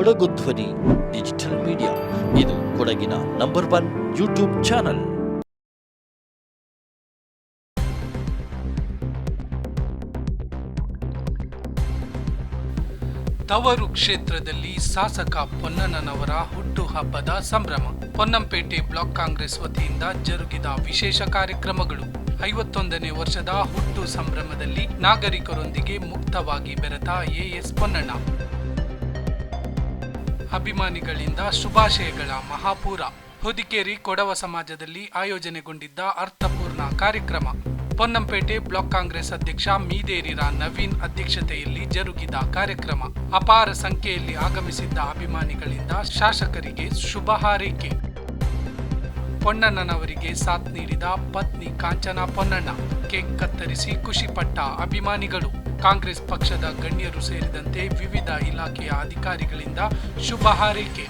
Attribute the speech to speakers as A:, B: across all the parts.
A: ಕೊಡಗು ಧ್ವನಿ, digital media. ಇದು ಕೊಡಗಿನ ನಂಬರ್ ಒನ್ ಯೂಟ್ಯೂಬ್ ಚಾನಲ್.
B: ತವರು ಕ್ಷೇತ್ರದಲ್ಲಿ ಶಾಸಕ ಪೊನ್ನಣ್ಣನವರ ಹುಟ್ಟುಹಬ್ಬದ ಸಂಭ್ರಮ. ಪೊನ್ನಂಪೇಟೆ ಬ್ಲಾಕ್ ಕಾಂಗ್ರೆಸ್ ವತಿಯಿಂದ ಜರುಗಿದ ವಿಶೇಷ ಕಾರ್ಯಕ್ರಮಗಳು. ಐವತ್ತೊಂದನೇ ವರ್ಷದ ಹುಟ್ಟು ಸಂಭ್ರಮದಲ್ಲಿ ನಾಗರಿಕರೊಂದಿಗೆ ಮುಕ್ತವಾಗಿ ಬೆರೆತ ಎಎಸ್ ಪೊನ್ನಣ್ಣ. ಅಭಿಮಾನಿಗಳಿಂದ ಶುಭಾಶಯಗಳ ಮಹಾಪೂರ. ಹೊದಿಕೇರಿ ಕೊಡವ ಸಮಾಜದಲ್ಲಿ ಆಯೋಜನೆಗೊಂಡಿದ್ದ ಅರ್ಥಪೂರ್ಣ ಕಾರ್ಯಕ್ರಮ. ಪೊನ್ನಂಪೇಟೆ ಬ್ಲಾಕ್ ಕಾಂಗ್ರೆಸ್ ಅಧ್ಯಕ್ಷ ಮೀದೇರಿರ ನವೀನ್ ಅಧ್ಯಕ್ಷತೆಯಲ್ಲಿ ಜರುಗಿದ ಕಾರ್ಯಕ್ರಮ. ಅಪಾರ ಸಂಖ್ಯೆಯಲ್ಲಿ ಆಗಮಿಸಿದ್ದ ಅಭಿಮಾನಿಗಳಿಂದ ಶಾಸಕರಿಗೆ ಶುಭ ಹಾರೈಕೆ. ಪೊನ್ನಣ್ಣನವರಿಗೆ ಸಾಥ್ ನೀಡಿದ ಪತ್ನಿ ಕಾಂಚನ ಪೊನ್ನಣ್ಣ. ಕೇಕ್ ಕತ್ತರಿಸಿ ಖುಷಿಪಟ್ಟ ಅಭಿಮಾನಿಗಳು. ಕಾಂಗ್ರೆಸ್ ಪಕ್ಷದ ಗಣ್ಯರು ಸೇರಿದಂತೆ ವಿವಿಧ ಇಲಾಖೆಯ ಅಧಿಕಾರಿಗಳಿಂದ ಶುಭ ಹಾರೈಕೆ.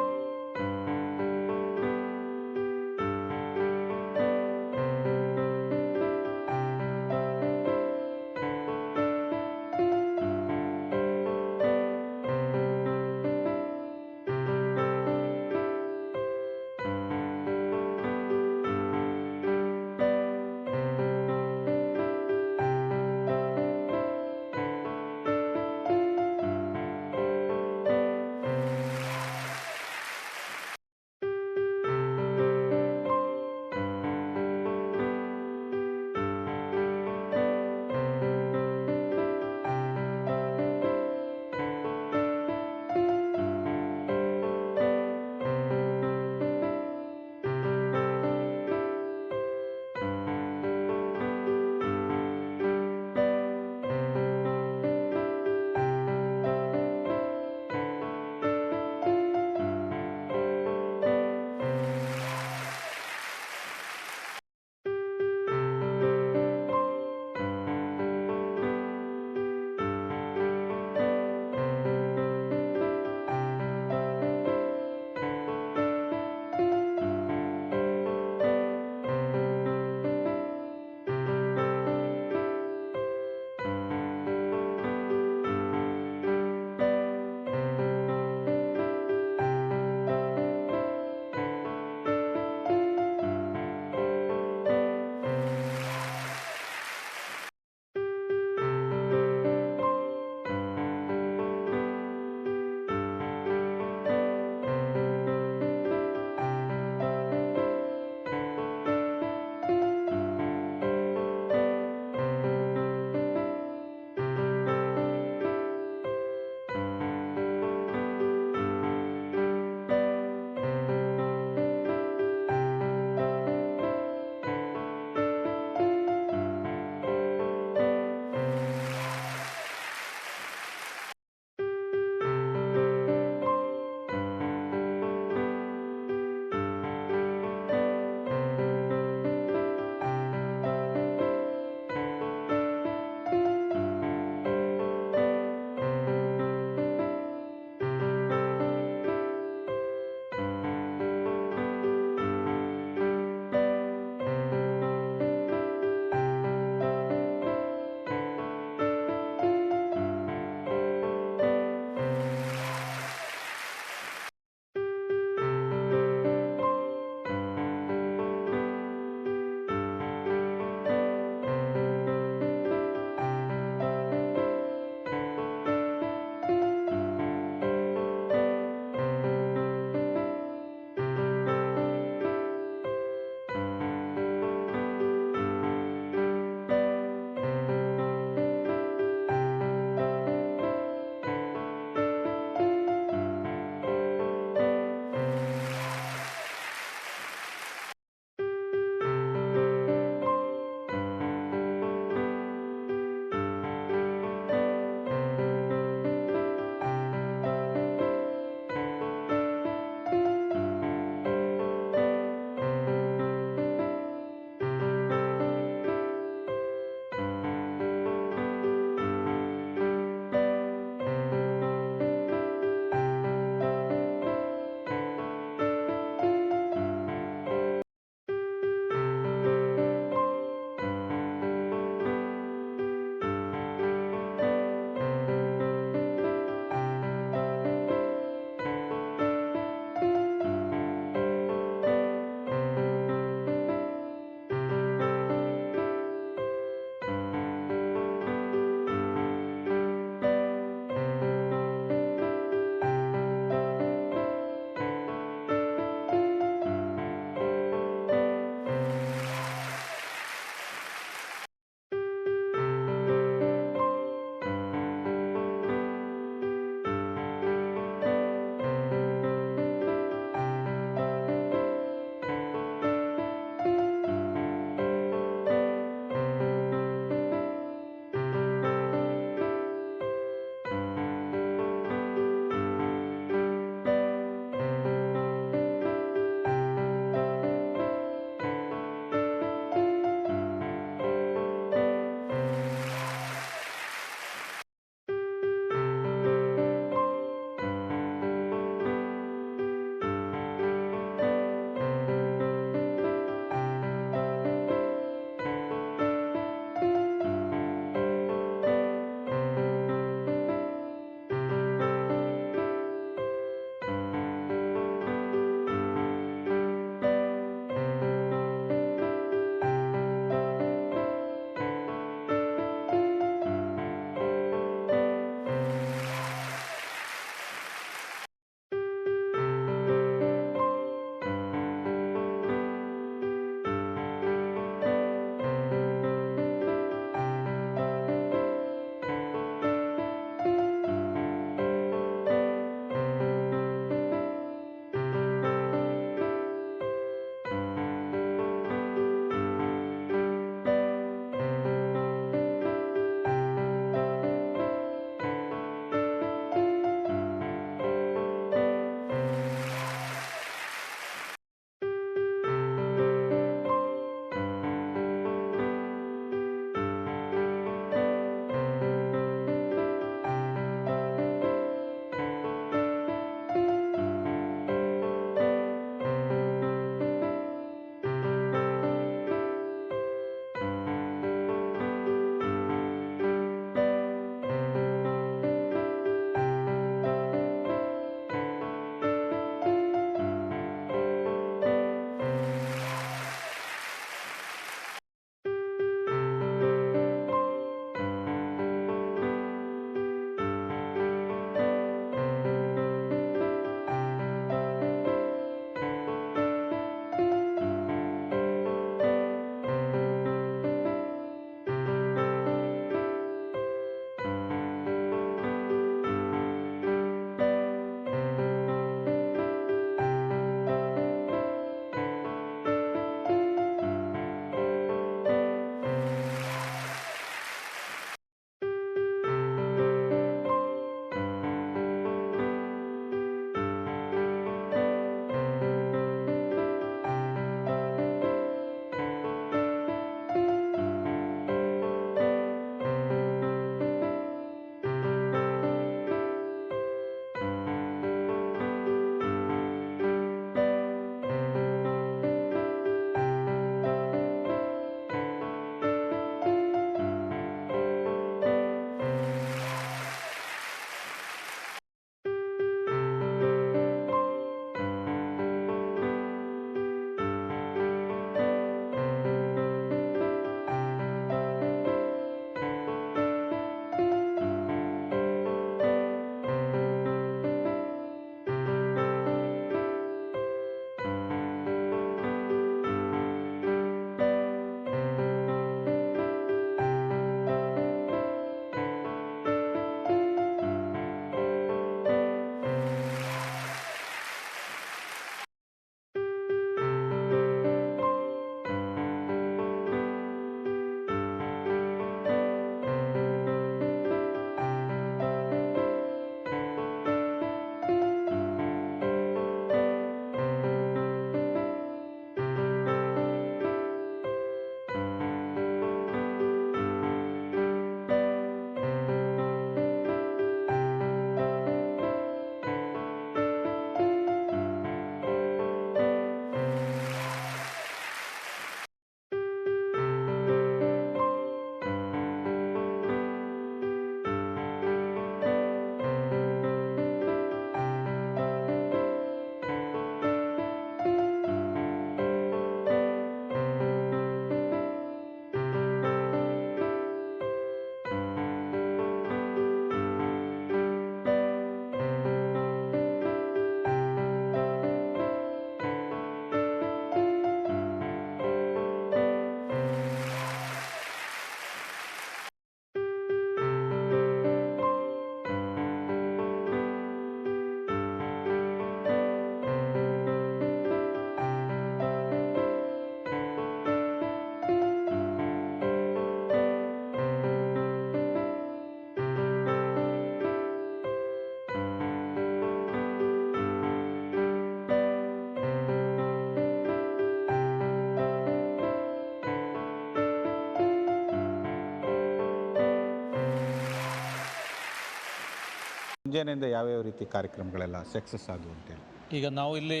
C: ಮುಂಜಾನೆಯಿಂದ ಯಾವ್ಯಾವ ರೀತಿ ಕಾರ್ಯಕ್ರಮಗಳೆಲ್ಲ ಸಕ್ಸಸ್ ಆದವು ಅಂತೇಳಿ?
D: ಈಗ ನಾವು ಇಲ್ಲಿ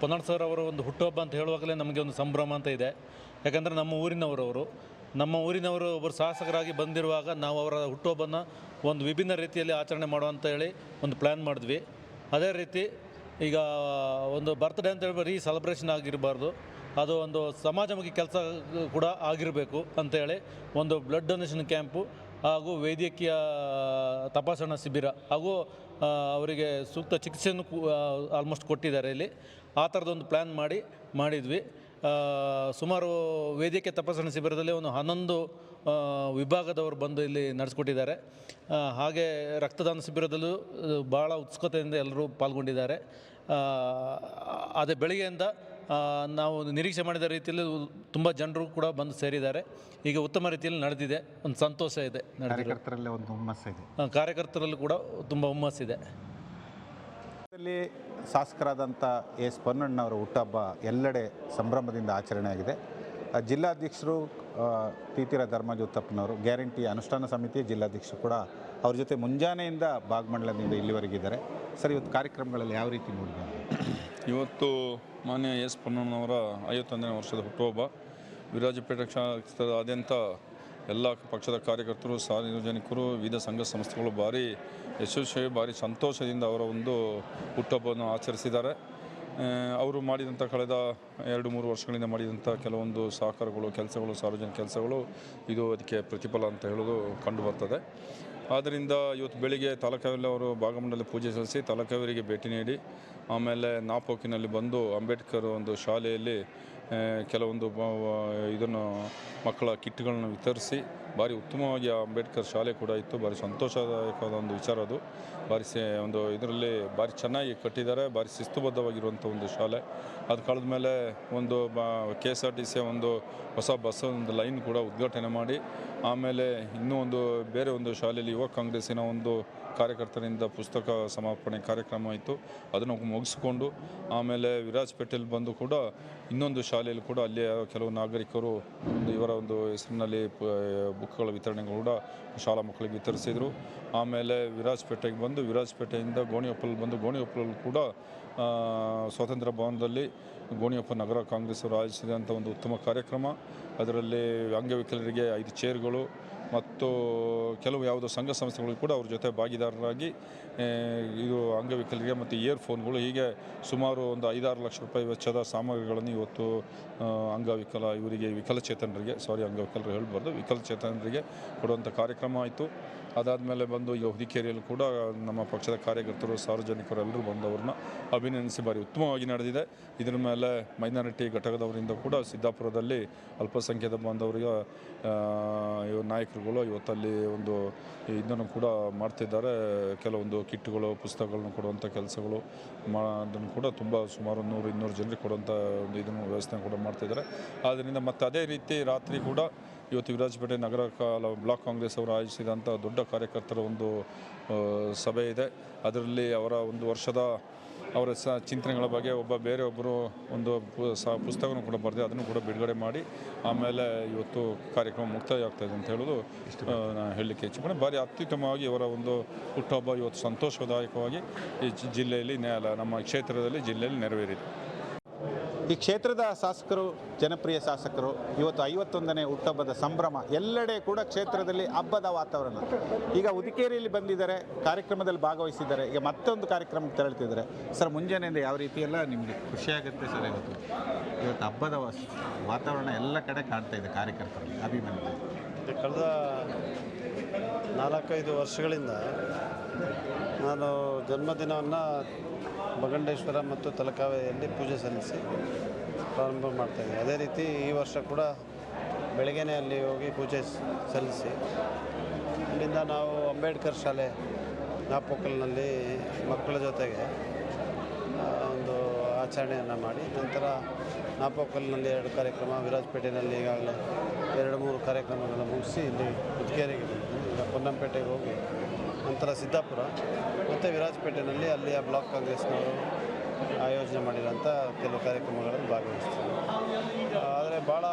D: ಪೊನ್ನಡ್ ಸರ್ ಅವರ ಒಂದು ಹುಟ್ಟುಹಬ್ಬ ಅಂತ ಹೇಳುವಾಗಲೇ ನಮಗೆ ಒಂದು ಸಂಭ್ರಮ ಅಂತ ಇದೆ. ಯಾಕಂದರೆ ನಮ್ಮ ಊರಿನವರವರು, ನಮ್ಮ ಊರಿನವರು ಒಬ್ಬರು ಶಾಸಕರಾಗಿ ಬಂದಿರುವಾಗ ನಾವು ಅವರ ಹುಟ್ಟುಹಬ್ಬನ ಒಂದು ವಿಭಿನ್ನ ರೀತಿಯಲ್ಲಿ ಆಚರಣೆ ಮಾಡುವಂತ ಹೇಳಿ ಒಂದು ಪ್ಲ್ಯಾನ್ ಮಾಡಿದ್ವಿ. ಅದೇ ರೀತಿ ಈಗ ಒಂದು ಬರ್ತ್ಡೇ ಅಂತ ಹೇಳಿ ಬರೀ ಸೆಲೆಬ್ರೇಷನ್ ಆಗಿರಬಾರ್ದು. ಅದು ಒಂದು ಸಮಾಜಮುಖಿ ಕೆಲಸ ಕೂಡ ಆಗಿರಬೇಕು ಅಂತೇಳಿ ಒಂದು ಬ್ಲಡ್ ಡೊನೇಷನ್ ಕ್ಯಾಂಪು ಹಾಗೂ ವೈದ್ಯಕೀಯ ತಪಾಸಣಾ ಶಿಬಿರ ಹಾಗೂ ಅವರಿಗೆ ಸೂಕ್ತ ಚಿಕಿತ್ಸೆಯನ್ನು ಆಲ್ಮೋಸ್ಟ್ ಕೊಟ್ಟಿದ್ದಾರೆ ಇಲ್ಲಿ. ಆ ಥರದೊಂದು ಪ್ಲ್ಯಾನ್ ಮಾಡಿ, ಮಾಡಿದ್ವಿ. ಸುಮಾರು ವೈದ್ಯಕೀಯ ತಪಾಸಣಾ ಶಿಬಿರದಲ್ಲಿ ಒಂದು ಹನ್ನೊಂದು ವಿಭಾಗದವರು ಬಂದು ಇಲ್ಲಿ ನಡೆಸ್ಕೊಟ್ಟಿದ್ದಾರೆ. ಹಾಗೆ ರಕ್ತದಾನ ಶಿಬಿರದಲ್ಲೂ ಭಾಳ ಉತ್ಸುಕತೆಯಿಂದ ಎಲ್ಲರೂ ಪಾಲ್ಗೊಂಡಿದ್ದಾರೆ. ಅದೇ ಬೆಳಿಗ್ಗೆಯಿಂದ ನಾವು ನಿರೀಕ್ಷೆ ಮಾಡಿದ ರೀತಿಯಲ್ಲಿ ತುಂಬ ಜನರು ಕೂಡ ಬಂದು ಸೇರಿದ್ದಾರೆ. ಈಗ ಉತ್ತಮ ರೀತಿಯಲ್ಲಿ ನಡೆದಿದೆ. ಒಂದು ಸಂತೋಷ ಇದೆ
C: ಕಾರ್ಯಕರ್ತರಲ್ಲೇ ಒಂದು ಇದೆ.
D: ಕಾರ್ಯಕರ್ತರಲ್ಲೂ ಕೂಡ ತುಂಬ ಹುಮ್ಮಸ್ಸಿದೆ
C: ಇಲ್ಲಿ ಶಾಸಕರಾದಂಥ ಎಸ್ ಪೊನ್ನಣ್ಣವರ ಹುಟ್ಟಹಬ್ಬ ಎಲ್ಲೆಡೆ ಸಂಭ್ರಮದಿಂದ ಆಚರಣೆಯಾಗಿದೆ. ಜಿಲ್ಲಾಧ್ಯಕ್ಷರು ತೀತಿರ ಧರ್ಮಜ ಉತ್ತಪ್ಪನವರು ಗ್ಯಾರಂಟಿ ಅನುಷ್ಠಾನ ಸಮಿತಿ ಜಿಲ್ಲಾಧ್ಯಕ್ಷರು ಕೂಡ ಅವ್ರ ಜೊತೆ ಮುಂಜಾನೆಯಿಂದ ಭಾಗಮಂಡಲದಿಂದ ಇಲ್ಲಿವರೆಗಿದ್ದಾರೆ ಸರ್ ಇವತ್ತು ಕಾರ್ಯಕ್ರಮಗಳಲ್ಲಿ ಯಾವ ರೀತಿ ನೋಡಿದ್ದಾರೆ
E: ಇವತ್ತು ಮಾನ್ಯ ಎಸ್ ಪೊನ್ನಣ್ಣವರ ಐವತ್ತೊಂದನೇ ವರ್ಷದ ಹುಟ್ಟುಹಬ್ಬ. ವಿರಾಜಪೇಟೆ ಕ್ಷೇತ್ರದಾದ್ಯಂತ ಎಲ್ಲ ಪಕ್ಷದ ಕಾರ್ಯಕರ್ತರು, ಸಾರ್ವಜನಿಕರು, ವಿವಿಧ ಸಂಘ ಸಂಸ್ಥೆಗಳು ಭಾರಿ ಯಶಸ್ವಿ, ಭಾರಿ ಸಂತೋಷದಿಂದ ಅವರ ಒಂದು ಹುಟ್ಟುಹಬ್ಬವನ್ನು ಆಚರಿಸಿದ್ದಾರೆ. ಅವರು ಮಾಡಿದಂಥ ಕಳೆದ ಎರಡು ಮೂರು ವರ್ಷಗಳಿಂದ ಮಾಡಿದಂಥ ಕೆಲವೊಂದು ಸಹಕಾರಗಳು, ಕೆಲಸಗಳು, ಸಾರ್ವಜನಿಕ ಕೆಲಸಗಳು ಇದು ಅದಕ್ಕೆ ಪ್ರತಿಫಲ ಅಂತ ಹೇಳೋದು ಕಂಡುಬರ್ತದೆ ಆದ್ದರಿಂದ ಇವತ್ತು ಬೆಳಿಗ್ಗೆ ತಾಲೂಕಾವಲ್ಲಿ ಅವರು ಭಾಗಮಂಡಲ ಪೂಜೆ ಸಲ್ಲಿಸಿ ತಾಲೂಕಾವರಿಗೆ ಭೇಟಿ ನೀಡಿ ಆಮೇಲೆ ನಾಪೋಕಿನಲ್ಲಿ ಬಂದು ಅಂಬೇಡ್ಕರ್ ಒಂದು ಶಾಲೆಯಲ್ಲಿ ಕೆಲವೊಂದು ಇದನ್ನು, ಮಕ್ಕಳ ಕಿಟ್ಗಳನ್ನು ವಿತರಿಸಿ, ಭಾರಿ ಉತ್ತಮವಾಗಿ ಆ ಅಂಬೇಡ್ಕರ್ ಶಾಲೆ ಕೂಡ ಇತ್ತು. ಭಾರಿ ಸಂತೋಷದಾಯಕವಾದ ಒಂದು ವಿಚಾರ ಅದು. ಭಾರಿ ಒಂದು ಇದರಲ್ಲಿ ಭಾರಿ ಚೆನ್ನಾಗಿ ಕಟ್ಟಿದ್ದಾರೆ, ಭಾರಿ ಶಿಸ್ತುಬದ್ಧವಾಗಿರುವಂಥ ಒಂದು ಶಾಲೆ. ಅದು ಕಳೆದ ಮೇಲೆ ಒಂದು, ಬ ಕೆ ಎಸ್ ಒಂದು ಹೊಸ ಬಸ್ ಒಂದು ಲೈನ್ ಕೂಡ ಉದ್ಘಾಟನೆ ಮಾಡಿ ಆಮೇಲೆ ಇನ್ನೂ ಒಂದು ಬೇರೆ ಒಂದು ಶಾಲೆಯಲ್ಲಿ ಯುವ ಕಾಂಗ್ರೆಸ್ಸಿನ ಒಂದು ಕಾರ್ಯಕರ್ತರಿಂದ ಪುಸ್ತಕ ಸಮರ್ಪಣೆ ಕಾರ್ಯಕ್ರಮ ಇತ್ತು. ಅದನ್ನು ಮುಗಿಸ್ಕೊಂಡು ಆಮೇಲೆ ವಿರಾಜಪೇಟೆಯಲ್ಲಿ ಬಂದು ಕೂಡ ಇನ್ನೊಂದು ಶಾಲೆಯಲ್ಲಿ ಕೂಡ ಅಲ್ಲಿಯ ಕೆಲವು ನಾಗರಿಕರು ಒಂದು ಇವರ ಒಂದು ಹೆಸರಿನಲ್ಲಿ ಬುಕ್ಗಳ ವಿತರಣೆ ಕೂಡ ಶಾಲಾ ಮಕ್ಕಳಿಗೆ ವಿತರಿಸಿದರು. ಆಮೇಲೆ ವಿರಾಜಪೇಟೆಗೆ ಬಂದು ವಿರಾಜಪೇಟೆಯಿಂದ ಗೋಣಿಯಪ್ಪಲ್ಲಿ ಬಂದು ಗೋಣಿಯಪ್ಪಲಲ್ಲಿ ಕೂಡ ಸ್ವಾತಂತ್ರ್ಯ ಭವನದಲ್ಲಿ ಗೋಣಿಯಪ್ಪ ನಗರ ಕಾಂಗ್ರೆಸ್ ಅವರು ಆಯೋಜಿಸಿದಂಥ ಒಂದು ಉತ್ತಮ ಕಾರ್ಯಕ್ರಮ. ಅದರಲ್ಲಿ ಅಂಗವಿಕಲರಿಗೆ ಐದು ಚೇರ್ಗಳು ಮತ್ತು ಕೆಲವು ಯಾವುದೋ ಸಂಘ ಸಂಸ್ಥೆಗಳು ಕೂಡ ಅವ್ರ ಜೊತೆ ಭಾಗಿದಾರರಾಗಿ ಇದು ಅಂಗವಿಕಲರಿಗೆ ಮತ್ತು ಇಯರ್ ಫೋನ್ಗಳು ಹೀಗೆ ಸುಮಾರು ಒಂದು ಐದಾರು ಲಕ್ಷ ರೂಪಾಯಿ ವೆಚ್ಚದ ಸಾಮಗ್ರಿಗಳನ್ನು ಇವತ್ತು ಅಂಗವಿಕಲ ಇವರಿಗೆ, ವಿಕಲಚೇತನರಿಗೆ, ಸಾರಿ, ಅಂಗವಿಕಲರು ಹೇಳ್ಬಾರ್ದು, ವಿಕಲಚೇತನರಿಗೆ ಕೊಡುವಂಥ ಕಾರ್ಯಕ್ರಮ ಆಯಿತು. ಅದಾದಮೇಲೆ ಬಂದು ಈಗ ಹುದಿಕೇರಿಯಲ್ಲಿ ಕೂಡ ನಮ್ಮ ಪಕ್ಷದ ಕಾರ್ಯಕರ್ತರು, ಸಾರ್ವಜನಿಕರು ಎಲ್ಲರೂ ಬಂದು ಅವ್ರನ್ನ ಅಭಿನಂದಿಸಿ ಭಾರಿ ಉತ್ತಮವಾಗಿ ನಡೆದಿದೆ. ಇದರ ಮೇಲೆ ಮೈನಾರಿಟಿ ಘಟಕದವರಿಂದ ಕೂಡ ಸಿದ್ದಾಪುರದಲ್ಲಿ ಅಲ್ಪಸಂಖ್ಯಾತ ಬಾಂಧವರಿಗೆ ನಾಯಕರುಗಳು ಇವತ್ತಲ್ಲಿ ಒಂದು ಇದನ್ನು ಕೂಡ ಮಾಡ್ತಿದ್ದಾರೆ. ಕೆಲವೊಂದು ಕಿಟ್ಗಳು ಪುಸ್ತಕಗಳನ್ನು ಕೊಡುವಂಥ ಕೆಲಸಗಳು ಅದನ್ನು ಕೂಡ ತುಂಬ ಸುಮಾರು ನೂರು, ಇನ್ನೂರು ಜನರಿಗೆ ಕೊಡುವಂಥ ಒಂದು ಇದನ್ನು ವ್ಯವಸ್ಥೆ ಕೂಡ ಮಾಡ್ತಾಯಿದ್ದಾರೆ ಆದ್ದರಿಂದ ಮತ್ತು ಅದೇ ರೀತಿ ರಾತ್ರಿ ಕೂಡ ಇವತ್ತು ವಿರಾಜಪೇಟೆ ನಗರ ಕಾಲ, ಬ್ಲಾಕ್ ಕಾಂಗ್ರೆಸ್ ಅವರು ಆಯೋಜಿಸಿದಂಥ ದೊಡ್ಡ ಕಾರ್ಯಕರ್ತರ ಒಂದು ಸಭೆ ಇದೆ. ಅದರಲ್ಲಿ ಅವರ ಒಂದು ವರ್ಷದ ಅವರ ಸ ಚಿಂತನೆಗಳ ಬಗ್ಗೆ ಒಬ್ಬ ಬೇರೆ ಒಬ್ಬರು ಒಂದು ಪು ಸ ಪುಸ್ತಕವನ್ನು ಕೂಡ ಬರೆದು ಅದನ್ನು ಕೂಡ ಬಿಡುಗಡೆ ಮಾಡಿ ಆಮೇಲೆ ಇವತ್ತು ಕಾರ್ಯಕ್ರಮ ಮುಕ್ತಾಯ ಆಗ್ತಾ ಇದೆ ಅಂತ ಹೇಳೋದು ನಾನು ಹೇಳಲಿಕ್ಕೆ ಇಚ್ಛೆ ಭಾರಿ ಅತ್ಯುತ್ತಮವಾಗಿ ಇವರ ಒಂದು ಹುಟ್ಟುಹಬ್ಬ ಇವತ್ತು ಸಂತೋಷದಾಯಕವಾಗಿ ಈ ಜಿಲ್ಲೆಯಲ್ಲಿ ನಮ್ಮ ಕ್ಷೇತ್ರದಲ್ಲಿ ಜಿಲ್ಲೆಯಲ್ಲಿ ನೆರವೇರಿದೆ.
C: ಈ ಕ್ಷೇತ್ರದ ಶಾಸಕರು, ಜನಪ್ರಿಯ ಶಾಸಕರು, ಇವತ್ತು ಐವತ್ತೊಂದನೇ ಹುಟ್ಟಹಬ್ಬದ ಸಂಭ್ರಮ ಎಲ್ಲೆಡೆ ಕೂಡ ಕ್ಷೇತ್ರದಲ್ಲಿ ಹಬ್ಬದ ವಾತಾವರಣ. ಈಗ ಉದಿಕೇರಿಯಲ್ಲಿ ಬಂದಿದ್ದಾರೆ, ಕಾರ್ಯಕ್ರಮದಲ್ಲಿ ಭಾಗವಹಿಸಿದ್ದಾರೆ. ಈಗ ಮತ್ತೊಂದು ಕಾರ್ಯಕ್ರಮಕ್ಕೆ ತೆರಳ್ತಿದ್ದಾರೆ. ಸರ್, ಮುಂಜಾನೆಯಿಂದ ಯಾವ ರೀತಿ ಎಲ್ಲ ನಿಮಗೆ ಖುಷಿಯಾಗುತ್ತೆ ಸರ್ ಇವತ್ತು? ಇವತ್ತು ಹಬ್ಬದ ವಾತಾವರಣ ಎಲ್ಲ ಕಡೆ ಕಾಣ್ತಾ ಇದೆ ಕಾರ್ಯಕರ್ತರಲ್ಲಿ, ಅಭಿಮಾನಿಗಳು.
F: ಕಳೆದ ನಾಲ್ಕೈದು ವರ್ಷಗಳಿಂದ ನಾನು ಜನ್ಮದಿನವನ್ನು ಬಗಂಡೇಶ್ವರ ಮತ್ತು ತಲಕಾವೆಯಲ್ಲಿ ಪೂಜೆ ಸಲ್ಲಿಸಿ ಪ್ರಾರಂಭ ಮಾಡ್ತಾಯಿದ್ದೆ ಅದೇ ರೀತಿ ಈ ವರ್ಷ ಕೂಡ ಬೆಳಗ್ಗೆನೇ ಅಲ್ಲಿ ಹೋಗಿ ಪೂಜೆ ಸಲ್ಲಿಸಿ ಅಲ್ಲಿಂದ ನಾವು ಅಂಬೇಡ್ಕರ್ ಶಾಲೆ ನಾಪೋಕಲ್ನಲ್ಲಿ ಮಕ್ಕಳ ಜೊತೆಗೆ ಒಂದು ಆಚರಣೆಯನ್ನು ಮಾಡಿ ನಂತರ ನಾಪೋಕಲ್ನಲ್ಲಿ ಎರಡು ಕಾರ್ಯಕ್ರಮ, ವಿರಾಜಪೇಟೆಯಲ್ಲಿ ಈಗಾಗಲೇ ಎರಡು ಮೂರು ಕಾರ್ಯಕ್ರಮಗಳನ್ನು ಮುಗಿಸಿ ಇಲ್ಲಿ ಉದ್ಗೇರಿಗೆ ಈಗ ಪೊನ್ನಂಪೇಟೆಗೆ ಹೋಗಿ ನಂತರ ಸಿದ್ದಾಪುರ. ಮತ್ತು ವಿರಾಜಪೇಟೆಯಲ್ಲಿ ಅಲ್ಲಿಯ ಬ್ಲಾಕ್ ಕಾಂಗ್ರೆಸ್ನವರು ಆಯೋಜನೆ ಮಾಡಿರೋಂಥ ಕೆಲವು ಕಾರ್ಯಕ್ರಮಗಳಲ್ಲಿ ಭಾಗವಹಿಸ್ತೀವಿ ಆದರೆ ಭಾಳ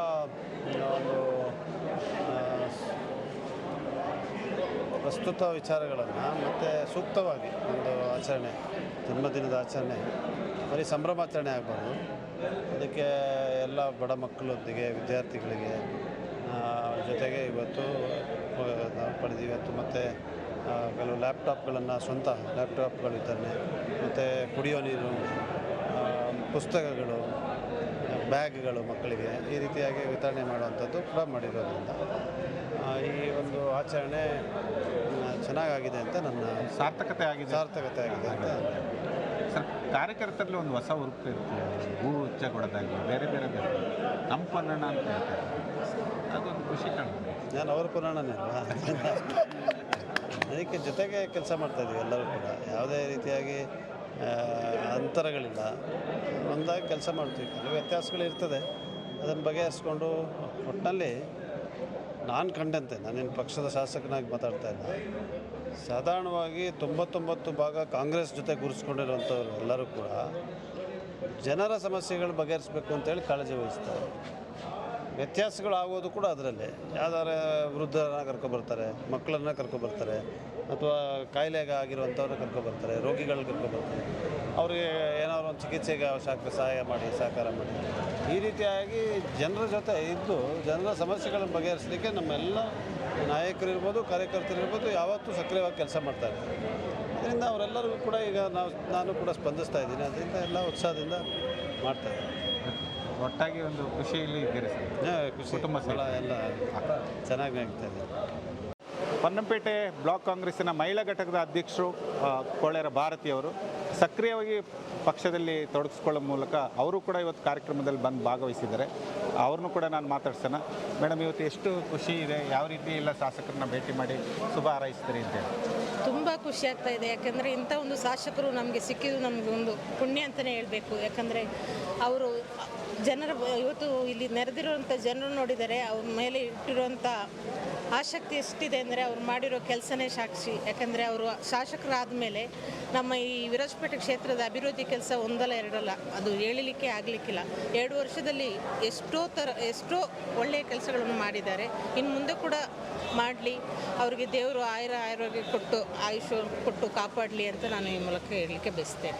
F: ಒಂದು ಪ್ರಸ್ತುತ ವಿಚಾರಗಳನ್ನು ಮತ್ತು ಸೂಕ್ತವಾಗಿ ಒಂದು ಆಚರಣೆ, ಜನ್ಮದಿನದ ಆಚರಣೆ, ಬರೀ ಸಂಭ್ರಮಾಚರಣೆ ಆಗಬಾರ್ದು. ಅದಕ್ಕೆ ಎಲ್ಲ ಬಡ ಮಕ್ಕಳೊಂದಿಗೆ, ವಿದ್ಯಾರ್ಥಿಗಳಿಗೆ ಜೊತೆಗೆ ಇವತ್ತು ಪಡೆದಿವತ್ತು ಇವತ್ತು ಮತ್ತು ಕೆಲವು ಲ್ಯಾಪ್ಟಾಪ್ಗಳನ್ನು ಸ್ವಂತ ಲ್ಯಾಪ್ಟಾಪ್ಗಳು ಇದ್ದಾನೆ ಮತ್ತು ಕುಡಿಯೋ ನೀರು ಪುಸ್ತಕಗಳು ಬ್ಯಾಗ್ಗಳು ಮಕ್ಕಳಿಗೆ ಈ ರೀತಿಯಾಗಿ ವಿತರಣೆ ಮಾಡುವಂಥದ್ದು ಕೂಡ ಮಾಡಿರೋದ್ರಿಂದ ಈ ಒಂದು ಆಚರಣೆ ಚೆನ್ನಾಗಾಗಿದೆ ಅಂತ ನನ್ನ
C: ಸಾರ್ಥಕತೆ ಆಗಿದೆ.
F: ಸಾರ್ಥಕತೆ ಆಗಿದೆ ಅಂತ
C: ಸರ್ ಕಾರ್ಯಕರ್ತರಲ್ಲಿ ಒಂದು ಹೊಸ ಹುರುಪು ಇರುತ್ತೆ. ಹೂ ಹುಚ್ಚ ಕೊಡೋದಾಗಲಿ ಬೇರೆ ಬೇರೆ ಬೇರೆ. ನಮ್ಮ ಪುರಾಣ ಅಂತ ಹೇಳ್ತಾರೆ. ಅದೊಂದು ಖುಷಿ ಕಾಣ್ತದೆ
F: ನಾನು ಅವ್ರ ಪುರಾಣನೇ ಅಲ್ವಾ? ಅದಕ್ಕೆ ಜೊತೆಗೆ ಕೆಲಸ ಮಾಡ್ತಾಯಿದ್ದೀವಿ ಎಲ್ಲರೂ ಕೂಡ. ಯಾವುದೇ ರೀತಿಯಾಗಿ ಅಂತರಗಳಿಲ್ಲ. ಒಂದಾಗಿ ಕೆಲಸ ಮಾಡ್ತೀವಿ. ಕೆಲವು ವ್ಯತ್ಯಾಸಗಳಿರ್ತದೆ. ಅದನ್ನು ಬಗೆಹರಿಸ್ಕೊಂಡು ಒಟ್ಟಿನಲ್ಲಿ ನಾನು ಕಂಡಂತೆ. ನಾನೇನು ಪಕ್ಷದ ಶಾಸಕನಾಗಿ ಮಾತಾಡ್ತಾ ಇಲ್ಲ. ಸಾಧಾರಣವಾಗಿ ತೊಂಬತ್ತೊಂಬತ್ತು ಭಾಗ ಕಾಂಗ್ರೆಸ್ ಜೊತೆ ಗುರುಸ್ಕೊಂಡಿರುವಂಥವ್ರು ಎಲ್ಲರೂ ಕೂಡ ಜನರ ಸಮಸ್ಯೆಗಳು ಬಗೆಹರಿಸಬೇಕು ಅಂತೇಳಿ ಕಾಳಜಿ ವಹಿಸ್ತಾರೆ. ವ್ಯತ್ಯಾಸಗಳು ಆಗೋದು ಕೂಡ ಅದರಲ್ಲಿ. ಯಾವ್ದಾರ ವೃದ್ಧರನ್ನ ಕರ್ಕೊಬರ್ತಾರೆ, ಮಕ್ಕಳನ್ನ ಕರ್ಕೊಬರ್ತಾರೆ, ಅಥವಾ ಕಾಯಿಲೆಗೆ ಆಗಿರುವಂಥವ್ರನ್ನ ಕರ್ಕೊಬರ್ತಾರೆ, ರೋಗಿಗಳನ್ನ ಕರ್ಕೊಬರ್ತಾರೆ. ಅವ್ರಿಗೆ ಏನಾದ್ರು ಒಂದು ಚಿಕಿತ್ಸೆಗೆ ಅವಶ್ಯಕ ಸಹಾಯ ಮಾಡಿ, ಸಹಕಾರ ಮಾಡಿ. ಈ ರೀತಿಯಾಗಿ ಜನರ ಜೊತೆ ಇದ್ದು ಜನರ ಸಮಸ್ಯೆಗಳನ್ನು ಬಗೆಹರಿಸಲಿಕ್ಕೆ ನಮ್ಮೆಲ್ಲ ನಾಯಕರಿರ್ಬೋದು, ಕಾರ್ಯಕರ್ತರಿರ್ಬೋದು ಯಾವತ್ತೂ ಸಕ್ರಿಯವಾಗಿ ಕೆಲಸ ಮಾಡ್ತಾರೆ. ಅದರಿಂದ ಅವರೆಲ್ಲರಿಗೂ ಕೂಡ ಈಗ ನಾವು, ನಾನು ಕೂಡ ಸ್ಪಂದಿಸ್ತಾ ಇದ್ದೀನಿ. ಅದರಿಂದ ಎಲ್ಲ ಉತ್ಸಾಹದಿಂದ ಮಾಡ್ತಾ ಇದ್ದೀನಿ.
C: ಒಟ್ಟಾಗಿ ಒಂದು ಖುಷಿಯಲ್ಲಿ ಇದ್ದೀರಿ ಸರ್.
F: ಖುಷಿ.
C: ಕುಟುಂಬ
F: ಸ್ಥಳ ಎಲ್ಲ ಚೆನ್ನಾಗಿ ಆಗ್ತಾ ಇದೆ
C: ಪೊನ್ನಂಪೇಟೆ ಬ್ಲಾಕ್ ಕಾಂಗ್ರೆಸ್ಸಿನ ಮಹಿಳಾ ಘಟಕದ ಅಧ್ಯಕ್ಷರು ಕೋಳೇರ ಭಾರತಿಯವರು ಸಕ್ರಿಯವಾಗಿ ಪಕ್ಷದಲ್ಲಿ ತೊಡಗಿಸ್ಕೊಳ್ಳೋ ಮೂಲಕ ಅವರು ಕೂಡ ಇವತ್ತು ಕಾರ್ಯಕ್ರಮದಲ್ಲಿ ಬಂದು ಭಾಗವಹಿಸಿದ್ದಾರೆ. ಅವ್ರನ್ನೂ ಕೂಡ ನಾನು ಮಾತಾಡ್ಸೋಣ. ಮೇಡಮ್ ಇವತ್ತು ಎಷ್ಟು ಖುಷಿ ಇದೆ? ಯಾವ ರೀತಿ ಎಲ್ಲ ಶಾಸಕರನ್ನ ಭೇಟಿ ಮಾಡಿ ಶುಭ ಹಾರೈಸ್ತೀರಿ ಅಂತೇಳಿ
G: ತುಂಬ ಖುಷಿ ಆಗ್ತಾ ಇದೆ. ಯಾಕಂದರೆ ಇಂಥ ಒಂದು ಶಾಸಕರು ನಮಗೆ ಸಿಕ್ಕಿದ್ದು ನಮಗೆ ಒಂದು ಪುಣ್ಯ ಅಂತಲೇ ಹೇಳಬೇಕು. ಯಾಕಂದರೆ ಅವರು ಜನರ ಇವತ್ತು ಇಲ್ಲಿ ನೆರೆದಿರುವಂಥ ಜನರು ನೋಡಿದರೆ ಅವ್ರ ಮೇಲೆ ಇಟ್ಟಿರುವಂಥ ಆಸಕ್ತಿ ಎಷ್ಟಿದೆ ಅಂದರೆ ಅವ್ರು ಮಾಡಿರೋ ಕೆಲಸನೇ ಸಾಕ್ಷಿ. ಯಾಕಂದರೆ ಅವರು ಶಾಸಕರಾದ ಮೇಲೆ ನಮ್ಮ ಈ ವಿರಾಜಪೇಟೆ ಕ್ಷೇತ್ರದ ಅಭಿವೃದ್ಧಿ ಕೆಲಸ ಒಂದಲ್ಲ ಎರಡಲ್ಲ, ಅದು ಹೇಳಲಿಕ್ಕೆ ಆಗಲಿಕ್ಕಿಲ್ಲ. ಎರಡು ವರ್ಷದಲ್ಲಿ ಎಷ್ಟೋ ಥರ, ಎಷ್ಟೋ ಒಳ್ಳೆಯ ಕೆಲಸಗಳನ್ನು ಮಾಡಿದ್ದಾರೆ. ಇನ್ನು ಮುಂದೆ ಕೂಡ ಮಾಡಲಿ, ಅವರಿಗೆ ದೇವರು ಆಯುರ ಆರೋಗ್ಯ ಕೊಟ್ಟು ಆಯುಷ್ ಕೊಟ್ಟು ಕಾಪಾಡಲಿ ಅಂತ ನಾನು ಈ ಮೂಲಕ ಹೇಳಲಿಕ್ಕೆ ಬಯಸ್ತೇನೆ.